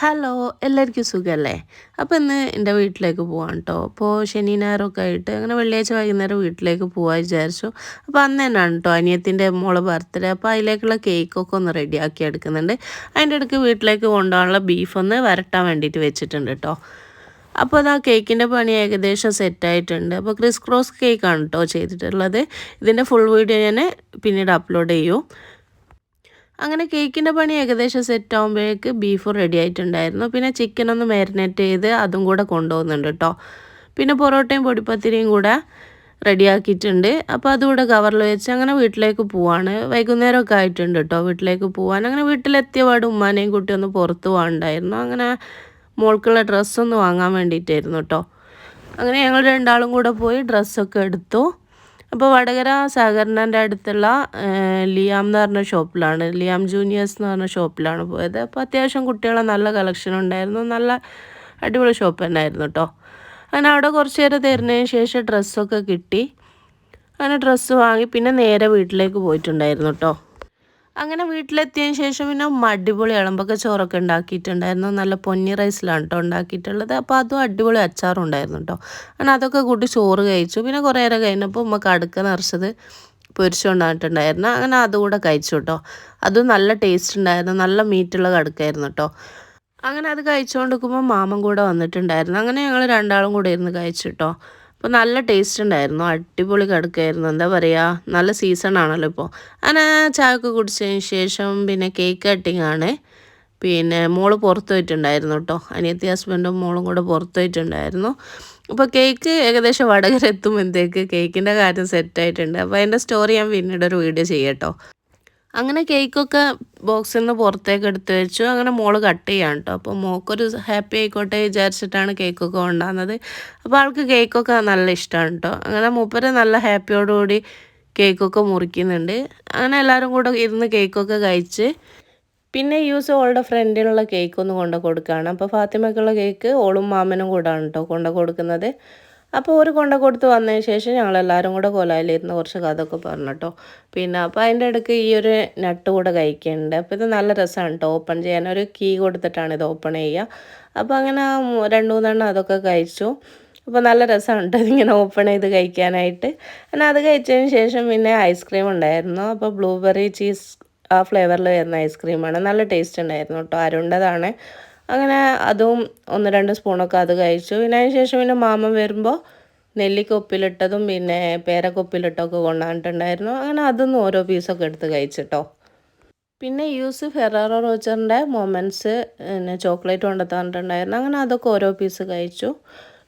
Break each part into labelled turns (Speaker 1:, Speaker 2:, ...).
Speaker 1: Hello എല്ലാവർക്കും സുഖമല്ലേ അപ്പോൾ ഇന്ന് എന്റെ വീട്ടിലേക്ക് പോകാം കേട്ടോ അപ്പോൾ ശനി ഞായറൊക്കെ ആയിട്ട് അങ്ങനെ വെള്ളിയാഴ്ച വൈകുന്നേരം വീട്ടിലേക്ക് പോകാൻ വിചാരിച്ചു. അപ്പോൾ അന്ന് തന്നെയാണ് കേട്ടോ അനിയത്തിന്റെ മോളെ ബർത്ത്ഡേ. അപ്പോൾ അതിലേക്കുള്ള കേക്കൊക്കെ ഒന്ന് റെഡിയാക്കി എടുക്കുന്നുണ്ട്. അതിന്റെ ഇടയ്ക്ക് വീട്ടിലേക്ക് കൊണ്ടുപോകാനുള്ള ബീഫ് ഒന്ന് വരട്ടാൻ വേണ്ടിയിട്ട് വെച്ചിട്ടുണ്ട് കേട്ടോ അപ്പോൾ അത് ആ കേക്കിന്റെ പണി ഏകദേശം സെറ്റായിട്ടുണ്ട്. അപ്പോൾ ക്രിസ് ക്രോസ് കേക്കാണ് കേട്ടോ ചെയ്തിട്ടുള്ളത്. ഇതിന്റെ ഫുൾ വീഡിയോ ഞാൻ പിന്നീട് അപ്ലോഡ് ചെയ്യും. അങ്ങനെ കേക്കിന്റെ പണി ഏകദേശം സെറ്റ് ആകുമ്പോഴേക്ക് ബീഫ് റെഡി ആയിട്ടുണ്ടായിരുന്നു. പിന്നെ ചിക്കൻ ഒന്ന് മാരിനേറ്റ് ചെയ്ത് അതും കൂടെ കൊണ്ടുപോകുന്നുണ്ട് കേട്ടോ പിന്നെ പൊറോട്ടയും പൊടിപ്പത്തിരിയും കൂടെ റെഡിയാക്കിയിട്ടുണ്ട് അപ്പോൾ അതുകൂടെ കവറിൽ വെച്ച് അങ്ങനെ വീട്ടിലേക്ക് പോവാണ്. വൈകുന്നേരമൊക്കെ ആയിട്ടുണ്ട് കേട്ടോ വീട്ടിലേക്ക് പോവാൻ. അങ്ങനെ വീട്ടിലെത്തിയ പാട് ഉമ്മാനെയും കുട്ടി ഒന്ന് പുറത്ത് പോകാനുണ്ടായിരുന്നു. അങ്ങനെ മോൾക്കുള്ള ഡ്രസ്സൊന്ന് വാങ്ങാൻ വേണ്ടിയിട്ടായിരുന്നു കേട്ടോ അങ്ങനെ ഞങ്ങൾ രണ്ടാളും കൂടെ പോയി ഡ്രസ്സൊക്കെ എടുത്തു. അപ്പോൾ വടകര സഹകരണന്റെ അടുത്തുള്ള ലിയാം എന്ന് പറഞ്ഞ ഷോപ്പിലാണ്. ലിയാം ജൂനിയേഴ്സ് എന്ന് പറഞ്ഞ ഷോപ്പിലാണ് പോയത്. അപ്പോൾ അത്യാവശ്യം കുട്ടികളെ നല്ല കളക്ഷൻ ഉണ്ടായിരുന്നു. നല്ല അടിപൊളി ഷോപ്പ് തന്നെയായിരുന്നു കേട്ടോ അങ്ങനെ അവിടെ കുറച്ച് നേരം തരുന്നതിന് ശേഷം ഡ്രസ്സൊക്കെ കിട്ടി. അങ്ങനെ ഡ്രസ്സ് വാങ്ങി. പിന്നെ നേരെ വീട്ടിലേക്ക് പോയിട്ടുണ്ടായിരുന്നു കേട്ടോ അങ്ങനെ വീട്ടിലെത്തിയതിന് ശേഷം പിന്നെ അടിപൊളി ഇളമ്പൊക്കെ ചോറൊക്കെ ഉണ്ടാക്കിയിട്ടുണ്ടായിരുന്നു. നല്ല പൊന്നി റൈസിലാണ് കേട്ടോ ഉണ്ടാക്കിയിട്ടുള്ളത്. അപ്പോൾ അതും അടിപൊളി അച്ചാറും ഉണ്ടായിരുന്നു കേട്ടോ അങ്ങനെ അതൊക്കെ കൂട്ടി ചോറ് കഴിച്ചു. പിന്നെ കുറേ നേരം കഴിഞ്ഞപ്പോൾ ഉമ്മ കടുക്ക നിറച്ചത് പൊരിച്ചുകൊണ്ടായിട്ടുണ്ടായിരുന്നു അങ്ങനെ അതുകൂടെ കഴിച്ചു കേട്ടോ അതും നല്ല ടേസ്റ്റ് ഉണ്ടായിരുന്നു. നല്ല മീറ്റുള്ള കടുക്കായിരുന്നു കേട്ടോ അങ്ങനെ അത് കഴിച്ചുകൊണ്ടിരിക്കുമ്പോൾ മാമൻ കൂടെ വന്നിട്ടുണ്ടായിരുന്നു. അങ്ങനെ ഞങ്ങൾ രണ്ടാളും കൂടെ ഇരുന്ന് കഴിച്ചു കേട്ടോ അപ്പോൾ നല്ല ടേസ്റ്റ് ഉണ്ടായിരുന്നു. അടിപൊളി കടുക്കായിരുന്നു. എന്താ പറയുക നല്ല സീസൺ ആണല്ലോ ഇപ്പോൾ അങ്ങനെ ചായ ഒക്കെ കുടിച്ചതിന് ശേഷം പിന്നെ കേക്ക് കട്ടിങ് ആണ്. പിന്നെ മോൾ പുറത്ത് പോയിട്ടുണ്ടായിരുന്നു കേട്ടോ അനിയത്തി ഹസ്ബൻഡും മോളും കൂടെ പുറത്ത് പോയിട്ടുണ്ടായിരുന്നു. അപ്പോൾ കേക്ക് ഏകദേശം വടകര എത്തുമ്പോഴത്തേക്ക് കേക്കിന്റെ കാര്യം സെറ്റായിട്ടുണ്ട് അപ്പോൾ അതിന്റെ സ്റ്റോറി ഞാൻ പിന്നീട് ഒരു വീഡിയോ ചെയ്യാം കേട്ടോ അങ്ങനെ കേക്കൊക്കെ ബോക്സിൽ നിന്ന് പുറത്തേക്ക് എടുത്ത് വെച്ചു. അങ്ങനെ മോൾ കട്ട് ചെയ്യാം കേട്ടോ അപ്പോൾ മോക്കൊരു ഹാപ്പി ആയിക്കോട്ടെ വിചാരിച്ചിട്ടാണ് കേക്കൊക്കെ കൊണ്ടാകുന്നത് അപ്പോൾ ആൾക്ക് കേക്കൊക്കെ നല്ല ഇഷ്ടമാണ് കേട്ടോ അങ്ങനെ മൂപ്പര് നല്ല ഹാപ്പിയോടുകൂടി കേക്കൊക്കെ മുറിക്കുന്നുണ്ട്. അങ്ങനെ എല്ലാവരും കൂടെ ഇരുന്ന് കേക്കൊക്കെ കഴിച്ച് പിന്നെ യൂസ് ഓളുടെ ഫ്രണ്ടിനുള്ള കേക്ക് കൊണ്ടു കൊടുക്കുകയാണ്. അപ്പോൾ ഫാത്തിമയ്ക്കുള്ള കേക്ക് ഓളും മാമനും കൂടാണ് കേട്ടോ കൊണ്ടു കൊടുക്കുന്നത്. അപ്പോൾ ഒരു കൊണ്ട കൊടുത്ത് വന്നതിന് ശേഷം ഞങ്ങളെല്ലാവരും കൂടെ കൊലായിലിരുന്ന് കുറച്ച് കഥയൊക്കെ പറഞ്ഞു കേട്ടോ. പിന്നെ അപ്പോൾ അതിന്റെ ഇടയ്ക്ക് ഈ ഒരു നട്ട് കൂടെ കഴിക്കുന്നുണ്ട്. അപ്പോൾ ഇത് നല്ല രസമാണ് കേട്ടോ ഓപ്പൺ ചെയ്യാൻ. ഒരു കീ കൊടുത്തിട്ടാണ് ഇത് ഓപ്പൺ ചെയ്യുക. അപ്പോൾ അങ്ങനെ രണ്ട് മൂന്നെണ്ണം അതൊക്കെ കഴിച്ചു. അപ്പോൾ നല്ല രസമാണ് കേട്ടോ ഇങ്ങനെ ഓപ്പൺ ചെയ്ത് കഴിക്കാനായിട്ട്. പിന്നെ അത് കഴിച്ചതിന് ശേഷം പിന്നെ ഐസ്ക്രീം ഉണ്ടായിരുന്നു. അപ്പോൾ ബ്ലൂബെറി ചീസ് ആ ഫ്ലേവറിൽ വരുന്ന ഐസ്ക്രീമാണ്. നല്ല ടേസ്റ്റ് ഉണ്ടായിരുന്നു കേട്ടോ. അരുണ്ടതാണ്. അങ്ങനെ അതും ഒന്ന് രണ്ട് സ്പൂണൊക്കെ അത് കഴിച്ചു. പിന്നെ അതിന് ശേഷം പിന്നെ മാമൻ വരുമ്പോൾ നെല്ലിക്ക ഉപ്പിലിട്ടതും പിന്നെ പേരക്കൊപ്പിലിട്ടൊക്കെ കൊണ്ടുവന്നിട്ടുണ്ടായിരുന്നു. അങ്ങനെ അതൊന്നും ഓരോ പീസൊക്കെ എടുത്ത് കഴിച്ചിട്ടോ. പിന്നെ യൂസ് ഫെറാറോ റോച്ചറിന്റെ മൊമെന്റ്സ് പിന്നെ ചോക്ലേറ്റ് കൊണ്ടു തന്നിട്ടുണ്ടായിരുന്നു അങ്ങനെ അതൊക്കെ ഓരോ പീസ് കഴിച്ചു.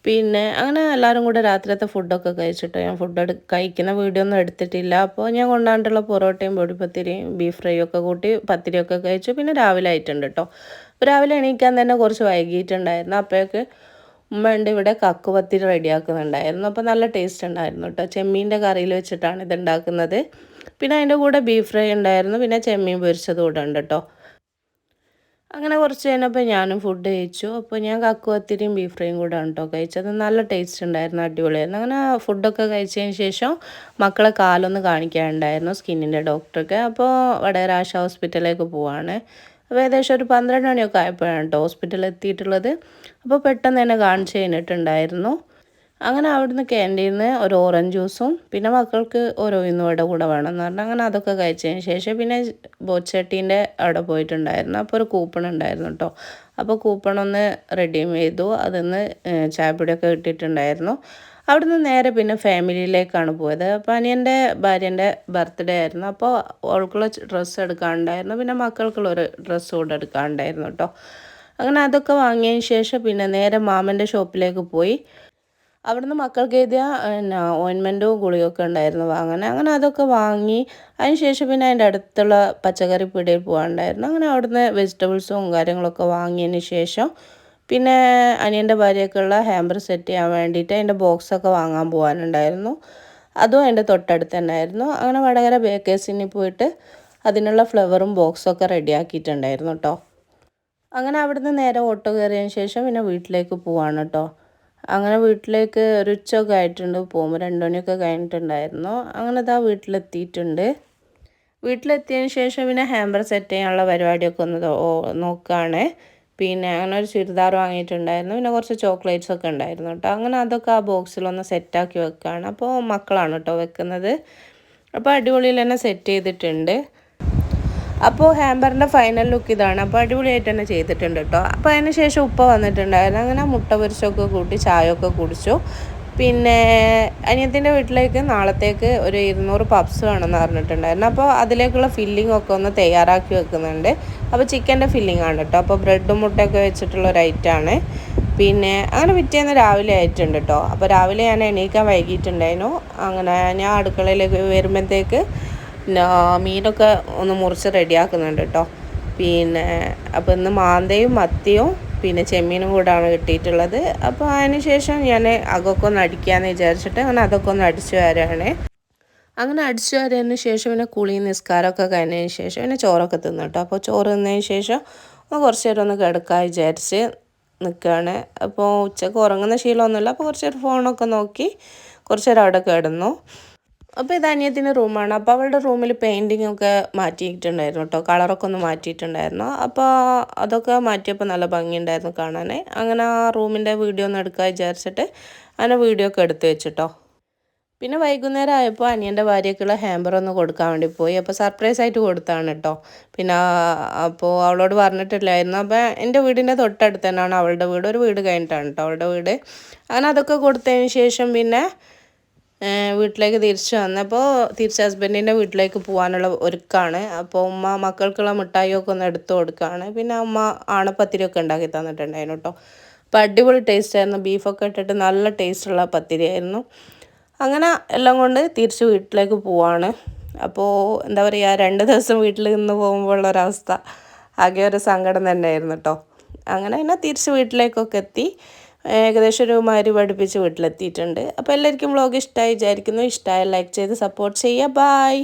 Speaker 1: പിന്നെ അങ്ങനെ എല്ലാവരും കൂടെ രാത്രിയത്തെ ഫുഡൊക്കെ കഴിച്ചിട്ടോ. ഞാൻ ഫുഡ് എടു കഴിക്കുന്ന വീഡിയോ ഒന്നും എടുത്തിട്ടില്ല. അപ്പോൾ ഞാൻ കൊണ്ടാണ്ടുള്ള പൊറോട്ടയും പൊടിപ്പത്തിരിയും ബീഫ് ഫ്രൈ ഒക്കെ കൂട്ടി പത്തിരിയൊക്കെ കഴിച്ചു. പിന്നെ രാവിലെ ആയിട്ടുണ്ട് കേട്ടോ. രാവിലെ എണീക്കാൻ തന്നെ കുറച്ച് വൈകിട്ടുണ്ടായിരുന്നു. അപ്പോഴേക്ക് ഉമ്മ ഉണ്ട് ഇവിടെ കക്കുപത്തിരി റെഡിയാക്കുന്നുണ്ടായിരുന്നു. അപ്പോൾ നല്ല ടേസ്റ്റ് ഉണ്ടായിരുന്നു കേട്ടോ ചെമ്മീന്റെ കറിയിൽ വെച്ചിട്ടാണ് ഇത് ഉണ്ടാക്കുന്നത്. പിന്നെ അതിന്റെ കൂടെ ബീഫ് ഫ്രൈ ഉണ്ടായിരുന്നു. പിന്നെ ചെമ്മീൻ പൊരിച്ചത് കൂടെ ഉണ്ട് കേട്ടോ അങ്ങനെ കുറച്ച് കഴിഞ്ഞപ്പോൾ ഞാനും ഫുഡ് കഴിച്ചു. അപ്പോൾ ഞാൻ കക്കുപത്തിരിയും ബീഫ് ഫ്രൈയും കൂടെ കേട്ടോ കഴിച്ചത്. നല്ല ടേസ്റ്റ് ഉണ്ടായിരുന്നു അടിപൊളിയായിരുന്നു. അങ്ങനെ ഫുഡൊക്കെ കഴിച്ചതിന് ശേഷം മക്കളെ കാലൊന്ന് കാണിക്കാനുണ്ടായിരുന്നു സ്കിന്നിന്റെ ഡോക്ടർക്ക് അപ്പോൾ വടകര ആശ ഹോസ്പിറ്റലിലേക്ക് പോവാണ്. അപ്പോൾ ഏകദേശം ഒരു പന്ത്രണ്ട് മണിയൊക്കെ ആയപ്പോഴാണ് കേട്ടോ ഹോസ്പിറ്റലിൽ എത്തിയിട്ടുള്ളത്. അപ്പോൾ പെട്ടെന്ന് തന്നെ കാണിച്ച് കഴിഞ്ഞിട്ടുണ്ടായിരുന്നു. അങ്ങനെ അവിടുന്ന് ക്യാന്റീന്ന് ഒരു ഓറഞ്ച് ജ്യൂസും പിന്നെ മക്കൾക്ക് ഓരോ ഇന്നുവയുടെ കൂടെ വേണം എന്ന് പറഞ്ഞാൽ അങ്ങനെ അതൊക്കെ കഴിച്ചതിന് ശേഷം പിന്നെ ബോച്ചട്ടീന്റെ അവിടെ പോയിട്ടുണ്ടായിരുന്നു. അപ്പോൾ ഒരു കൂപ്പൺ ഉണ്ടായിരുന്നു കേട്ടോ. അപ്പോൾ കൂപ്പൺ ഒന്ന് റെഡീം ചെയ്തു. അതിന്ന് ചായപ്പൊടിയൊക്കെ കിട്ടിയിട്ടുണ്ടായിരുന്നു അവിടുന്ന് നേരെ പിന്നെ ഫാമിലിയിലേക്കാണ് പോയത്. അപ്പോൾ അനിയന്റെ ഭാര്യന്റെ ബർത്ത്ഡേ ആയിരുന്നു. അപ്പോൾ അവൾക്കുള്ള ഡ്രസ്സ് എടുക്കാനുണ്ടായിരുന്നു പിന്നെ മക്കൾക്കുള്ള ഒരു ഡ്രസ്സ് കൂടെ എടുക്കാനുണ്ടായിരുന്നു കേട്ടോ അങ്ങനെ അതൊക്കെ വാങ്ങിയതിന് ശേഷം പിന്നെ നേരെ മാമന്റെ ഷോപ്പിലേക്ക് പോയി. അവിടുന്ന് മക്കൾക്ക് എഴുതിയ പിന്നെ ഓയിൻമെന്റും ഗുളികയൊക്കെ ഉണ്ടായിരുന്നു വാങ്ങാൻ. അങ്ങനെ അതൊക്കെ വാങ്ങി ശേഷം പിന്നെ അതിന്റെ അടുത്തുള്ള പച്ചക്കറി പീടിയിൽ പോകാനുണ്ടായിരുന്നു അങ്ങനെ അവിടുന്ന് വെജിറ്റബിൾസും കാര്യങ്ങളൊക്കെ വാങ്ങിയതിന് ശേഷം പിന്നെ അനിയന്റെ ഭാര്യയ്ക്കുള്ള ഹാമ്പർ സെറ്റ് ചെയ്യാൻ വേണ്ടിയിട്ട് അതിന്റെ ബോക്സൊക്കെ വാങ്ങാൻ പോകാനുണ്ടായിരുന്നു. അതും അതിന്റെ തൊട്ടടുത്ത് തന്നെയായിരുന്നു. അങ്ങനെ വടകര ബേക്കേഴ്സിന് പോയിട്ട് അതിനുള്ള ഫ്ലവറും ബോക്സൊക്കെ റെഡിയാക്കിയിട്ടുണ്ടായിരുന്നു കേട്ടോ അങ്ങനെ അവിടുന്ന് നേരെ ഓട്ടോ കയറിയതിന് ശേഷം പിന്നെ വീട്ടിലേക്ക് പോവാണ് കേട്ടോ അങ്ങനെ വീട്ടിലേക്ക് ഒരു ഉച്ചയൊക്കെ ആയിട്ടുണ്ട്. പോകുമ്പോൾ രണ്ടു മണിയൊക്കെ കഴിഞ്ഞിട്ടുണ്ടായിരുന്നു. അങ്ങനെ ഇതാ വീട്ടിലെത്തിയിട്ടുണ്ട്. വീട്ടിലെത്തിയതിന് ശേഷം പിന്നെ ഹാമ്പർ സെറ്റ് ചെയ്യാനുള്ള പരിപാടിയൊക്കെ ഒന്ന് നോക്കുകയാണ് പിന്നെ അങ്ങനെ ഒരു ചുരിദാർ വാങ്ങിയിട്ടുണ്ടായിരുന്നു. പിന്നെ കുറച്ച് ചോക്ലേറ്റ്സ് ഒക്കെ ഉണ്ടായിരുന്നു കേട്ടോ അങ്ങനെ അതൊക്കെ ആ ബോക്സിലൊന്ന് സെറ്റാക്കി വെക്കുകയാണ് അപ്പോൾ മക്കളാണ് കേട്ടോ വെക്കുന്നത്. അപ്പോൾ അടിപൊളിയിൽ തന്നെ സെറ്റ് ചെയ്തിട്ടുണ്ട്. അപ്പോൾ ഹാമ്പറിന്റെ ഫൈനൽ ലുക്ക് ഇതാണ്. അപ്പോൾ അടിപൊളിയായിട്ട് തന്നെ ചെയ്തിട്ടുണ്ട് കേട്ടോ അപ്പോൾ അതിന് ശേഷം ഉപ്പ വന്നിട്ടുണ്ടായിരുന്നു. അങ്ങനെ മുട്ട പൊരിച്ചൊക്കെ കൂട്ടി ചായയൊക്കെ കുടിച്ചു. പിന്നെ അനിയത്തിന്റെ വീട്ടിലേക്ക് നാളത്തേക്ക് ഒരു ഇരുന്നൂറ് പപ്സ് വേണമെന്ന് പറഞ്ഞിട്ടുണ്ടായിരുന്നു. അപ്പോൾ അതിലേക്കുള്ള ഫില്ലിംഗ് ഒക്കെ ഒന്ന് തയ്യാറാക്കി വെക്കുന്നുണ്ട്. അപ്പോൾ ചിക്കന്റെ ഫില്ലിംഗ് ആണ് കേട്ടോ. അപ്പോൾ ബ്രെഡും മുട്ടയൊക്കെ വെച്ചിട്ടുള്ള ഒരു ഐറ്റമാണ്. പിന്നെ അങ്ങനെ പിറ്റേന്ന് രാവിലെ ആയിട്ടുണ്ട് കേട്ടോ. അപ്പോൾ രാവിലെ ഞാൻ എണീക്കാൻ വൈകിട്ടുണ്ടായിരുന്നു അങ്ങനെ ഞാൻ അടുക്കളയിലേക്ക് വരുമ്പോഴത്തേക്ക് മീനൊക്കെ ഒന്ന് മുറിച്ച് റെഡിയാക്കുന്നുണ്ട് കേട്ടോ. പിന്നെ അപ്പോൾ ഇന്ന് മാന്തയും മത്തിയും പിന്നെ ചെമ്മീനും കൂടാണ് കിട്ടിയിട്ടുള്ളത്. അപ്പോൾ അതിന് ശേഷം ഞാൻ അകൊക്കെ ഒന്ന് അടിക്കാമെന്ന് വിചാരിച്ചിട്ട് അങ്ങനെ അതൊക്കെ ഒന്ന് അടിച്ചു വരാണ്. അങ്ങനെ അടിച്ചു വരതിന് ശേഷം പിന്നെ കുളിയും നിസ്കാരമൊക്കെ കഴിഞ്ഞതിന് ശേഷം പിന്നെ ചോറൊക്കെ തിന്നു കേട്ടോ. അപ്പോൾ ചോറ് തിന്നതിന് ശേഷം കുറച്ച് നേരം ഒന്ന് കിടക്കാൻ വിചാരിച്ച് നിൽക്കുകയാണ്. അപ്പോൾ ഉച്ചയ്ക്ക് ഉറങ്ങുന്ന ശീലമൊന്നുമില്ല. അപ്പോൾ കുറച്ച് നേരം ഫോണൊക്കെ നോക്കി കുറച്ച് നേരം അവിടെ കിടന്നു. അപ്പോൾ ഇത് അനിയത്തിന്റെ റൂമാണ്. അപ്പോൾ അവളുടെ റൂമിൽ പെയിന്റിംഗ് ഒക്കെ മാറ്റിയിട്ടുണ്ടായിരുന്നു കേട്ടോ. കളറൊക്കെ ഒന്ന് മാറ്റിയിട്ടുണ്ടായിരുന്നു. അപ്പോൾ അതൊക്കെ മാറ്റിയപ്പോൾ നല്ല ഭംഗിയുണ്ടായിരുന്നു കാണാൻ. അങ്ങനെ ആ റൂമിന്റെ വീഡിയോ ഒന്ന് എടുക്കാൻ വിചാരിച്ചിട്ട് അങ്ങനെ വീഡിയോ ഒക്കെ എടുത്ത് വെച്ചിട്ടോ പിന്നെ വൈകുന്നേരം ആയപ്പോൾ അനിയന്റെ ഭാര്യയ്ക്കുള്ള ഹാമ്പർ ഒന്ന് കൊടുക്കാൻ വേണ്ടി പോയി. അപ്പോൾ സർപ്രൈസ് ആയിട്ട് കൊടുത്താണ് കേട്ടോ പിന്നെ അപ്പോൾ അവളോട് പറഞ്ഞിട്ടില്ലായിരുന്നു. അപ്പോൾ എന്റെ വീടിന്റെ തൊട്ടടുത്ത് തന്നെയാണ് അവളുടെ വീട്. ഒരു വീട് കഴിഞ്ഞിട്ടാണ് കേട്ടോ അവളുടെ വീട്. അങ്ങനെ അതൊക്കെ കൊടുത്തതിന് ശേഷം പിന്നെ വീട്ടിലേക്ക് തിരിച്ചു വന്നപ്പോൾ തിരിച്ച് ഹസ്ബൻഡിന്റെ വീട്ടിലേക്ക് പോകാനുള്ള ഒരുക്കാണ്. അപ്പോൾ ഉമ്മ മക്കൾക്കുള്ള മിഠായിയൊക്കെ ഒന്ന് എടുത്തു കൊടുക്കുകയാണ്. പിന്നെ ഉമ്മ ആണപ്പത്തിരിയൊക്കെ ഉണ്ടാക്കി തന്നിട്ടുണ്ടായിരുന്നു കേട്ടോ അപ്പോൾ അടിപൊളി ടേസ്റ്റ് ആയിരുന്നു. ബീഫൊക്കെ ഇട്ടിട്ട് നല്ല ടേസ്റ്റുള്ള പത്തിരിയായിരുന്നു. അങ്ങനെ എല്ലാം കൊണ്ട് തിരിച്ച് വീട്ടിലേക്ക് പോവാണ്. അപ്പോൾ എന്താ പറയുക രണ്ട് ദിവസം വീട്ടിൽ നിന്ന് പോകുമ്പോൾ ഉള്ളൊരവസ്ഥ ആകെ ഒരു സങ്കടം തന്നെയായിരുന്നു കേട്ടോ അങ്ങനെ പിന്നെ തിരിച്ച് വീട്ടിലേക്കൊക്കെ എത്തി. ഏകദേശം ഒരു മാതിരി പഠിപ്പിച്ച് വീട്ടിലെത്തിയിട്ടുണ്ട്. അപ്പോൾ എല്ലാവർക്കും വ്ളോഗ് ഇഷ്ടമായി വിചാരിക്കുന്നു. ഇഷ്ടമായ ലൈക്ക് ചെയ്ത് സപ്പോർട്ട് ചെയ്യുക. ബായ്